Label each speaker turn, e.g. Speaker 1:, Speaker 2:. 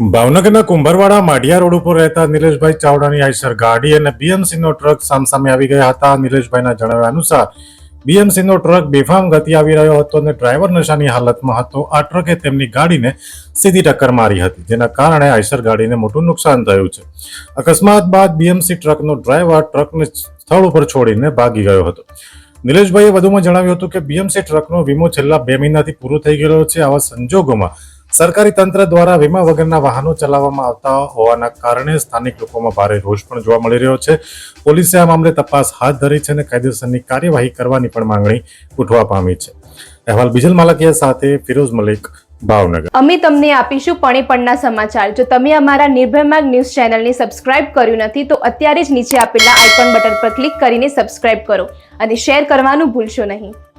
Speaker 1: ભાવનગરના કુંભરવાડા માઢિયા રોડ ઉપર રહેતા નિલેશભાઈ ચાવડાની આઈસર ગાડી અને બીએમસીનો ટ્રક સામસામે આવી ગયા હતા. નિલેશભાઈના જણાવ્યા અનુસાર, બીએમસીનો ટ્રક બેફામ ગતિ આવી રહ્યો હતો અને ડ્રાઈવર નશાની હાલતમાં હતો. આ ટ્રકે તેમની ગાડીને સીધી ટક્કર મારી હતી, જેના કારણે આઈસર ગાડીને મોટું નુકસાન થયું છે. અકસ્માત બાદ બીએમસી ટ્રકનો ડ્રાઈવર ટ્રકને સ્થળ ઉપર છોડીને ભાગી ગયો હતો. નિલેશભાઈએ વધુમાં જણાવ્યું હતું કે, બીએમસી ટ્રકનો વીમો છેલ્લા બે મહિનાથી પૂરો થઈ ગયેલો છે. આવા સંજોગોમાં સરકારી તંત્ર દ્વારા વીમા વગરના વાહનો ચલાવવામાં આવતા હોવાના કારણે સ્થાનિક લોકોમાં ભારે રોષ પણ જોવા મળી રહ્યો છે. પોલીસે આ મામલે તપાસ હાથ ધરી છે અને કાયદેસરની કાર્યવાહી કરવાની પણ માંગણી ઉઠવા પામી છે. અહેવાલ બિજલ માલકિયા સાથે ફિરોઝ મલિક, ભાવનગર.
Speaker 2: અમે તમને આપીશું પણીપણના સમાચાર. જો તમે અમારા નિર્ભય ન્યૂઝ ચેનલને સબસ્ક્રાઇબ કર્યું નથી, તો અત્યારે જ નીચે આપેલા આઇકોન બટન પર ક્લિક કરીને સબસ્ક્રાઇબ કરો અને શેર કરવાનું ભૂલશો નહીં.